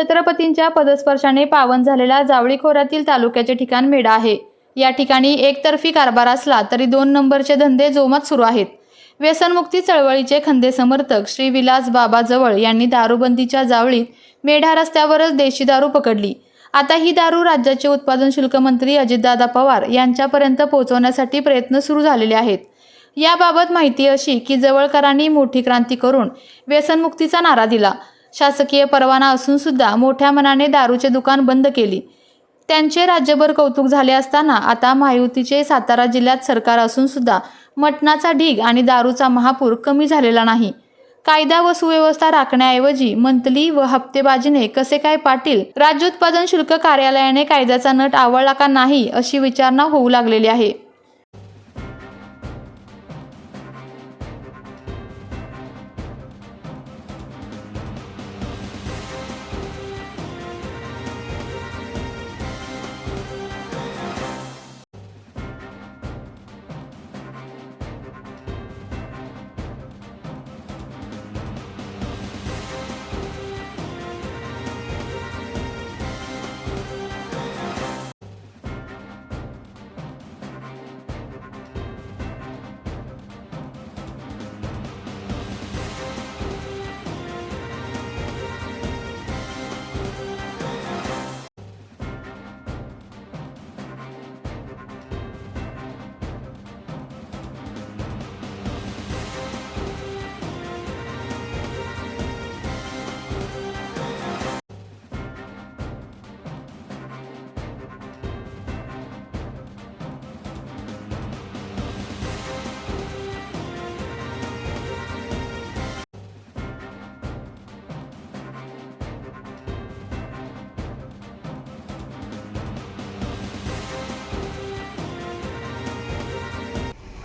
छत्रपतींच्या पदस्पर्शाने पावन झालेल्या जावळी खोऱ्यातील तालुक्याचे ठिकाण मेढा आहे. या ठिकाणी एकतर्फी कारभार असला तरी दोन नंबरचे धंदे जोमात सुरू आहेत. व्यसनमुक्ती चळवळीचे खंदे समर्थक श्री विलास बाबा जवळ यांनी दारूबंदीच्या जावळीत मेढा रस्त्यावरच देशी दारू पकडली. आता ही दारू राज्याचे उत्पादन शुल्क मंत्री अजितदादा पवार यांच्यापर्यंत पोहोचवण्यासाठी प्रयत्न सुरू झालेले आहेत. याबाबत माहिती अशी की जवळकरांनी मोठी क्रांती करून व्यसनमुक्तीचा नारा दिला. शासकीय परवाना असून सुद्धा मोठ्या मनाने दारूचे दुकान बंद केली. त्यांचे राज्यभर कौतुक झाले असताना आता महायुतीचे सातारा जिल्ह्यात सरकार असून सुद्धा मटणाचा ढीग आणि दारूचा महापूर कमी झालेला नाही. कायदा व सुव्यवस्था राखण्याऐवजी मंथली व हप्तेबाजीने कसे काय पाटील राज्य उत्पादन शुल्क कार्यालयाने कायद्याचा नट आवळला का नाही अशी विचारणा होऊ लागलेली आहे.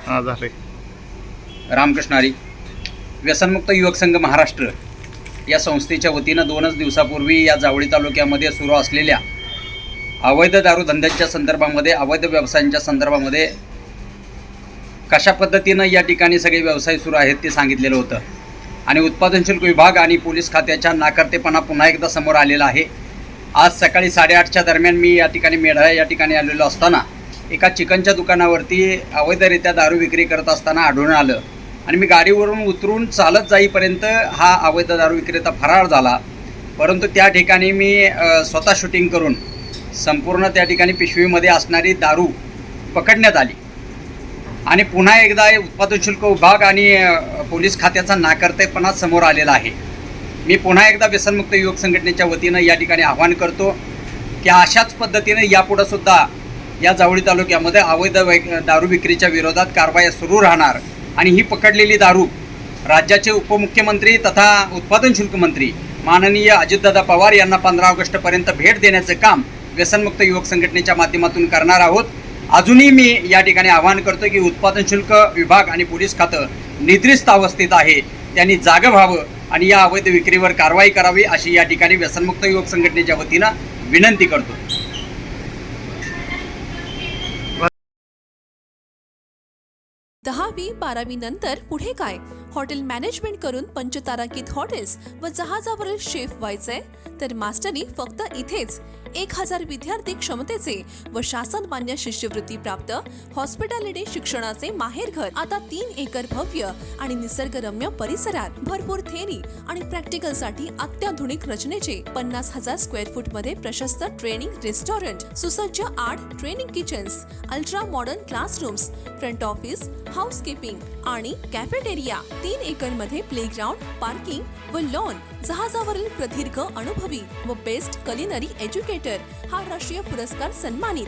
हा झाले. रामकृष्णारी व्यसनमुक्त युवक संघ महाराष्ट्र या संस्थेच्या वतीनं दोनच दिवसापूर्वी या जावळी तालुक्यामध्ये सुरू असलेल्या अवैध दारूधंद्याच्या संदर्भामध्ये अवैध व्यवसायांच्या संदर्भामध्ये कशा पद्धतीनं या ठिकाणी सगळे व्यवसाय सुरू आहेत ते सांगितलेलं होतं. आणि उत्पादन शुल्क विभाग आणि पोलीस खात्याच्या नाकर्तेपणा पुन्हा एकदा समोर आलेला आहे. आज सकाळी साडेआठच्या दरम्यान मी या ठिकाणी मेढा या ठिकाणी आलेलो असताना एका चिकनच्या दुकानावरती अवैधरित्या दारू विक्री करत असताना आढळून आलं. आणि मी गाडीवरून उतरून चालत जाईपर्यंत हा अवैध दारू विक्रेता फरार झाला. परंतु त्या ठिकाणी मी स्वतः शूटिंग करून संपूर्ण त्या ठिकाणी पिशवीमध्ये असणारी दारू पकडण्यात आली. आणि पुन्हा एकदा हे उत्पादन शुल्क विभाग आणि पोलीस खात्याचा नाकर्तेपणा समोर आलेला आहे. मी पुन्हा एकदा व्यसनमुक्त युवक संघटनेच्या वतीनं या ठिकाणी आवाहन करतो की अशाच पद्धतीने यापुढंसुद्धा या जावळी तालुक्यामध्ये अवैध वै दारू विक्रीच्या विरोधात कारवाया सुरू राहणार. आणि ही पकडलेली दारू राज्याचे उपमुख्यमंत्री तथा उत्पादन शुल्क मंत्री माननीय अजितदादा पवार यांना पंधरा ऑगस्टपर्यंत भेट देण्याचं काम व्यसनमुक्त युवक संघटनेच्या माध्यमातून करणार आहोत. अजूनही मी या ठिकाणी आवाहन करतो की उत्पादन शुल्क विभाग आणि पोलीस खातं निद्रिस्त अवस्थेत आहे. त्यांनी जागं व्हावं आणि या अवैध विक्रीवर कारवाई करावी अशी या ठिकाणी व्यसनमुक्त युवक संघटनेच्या वतीनं विनंती करतो. दहावी बारावी नंतर पुढे काय? हॉटेल मॅनेजमेंट करून पंचतारांकित हॉटेल्स व जहाजावरील शेफ व्हायचंय? तर मास्टरी फक्त इथेच एक हजार विद्यार्थी क्षमतेचे व शासन मान्य शिष्यवृत्ती प्राप्त हॉस्पिटॅलिटी शिक्षणाचे माहेरघर आता तीन एकर भव्य आणि निसर्गरम्य परिसरात भरपूर थेरी आणि प्रॅक्टिकलसाठी अत्याधुनिक रचनेचे पन्नास हजार स्क्वेअर फूटमध्ये प्रशस्त ट्रेनिंग रेस्टॉरंट सुसज्ज आठ training kitchens ultra modern classrooms front office housekeeping आणि कॅफेटेरिया तीन एकरमध्ये प्लेग्राउंड पार्किंग व लॉन जहाजावरील प्रदीर्घ अनुभवी व बेस्ट कलिनरी एज्युकेटर हा राष्ट्रीय पुरस्कार सन्मानित.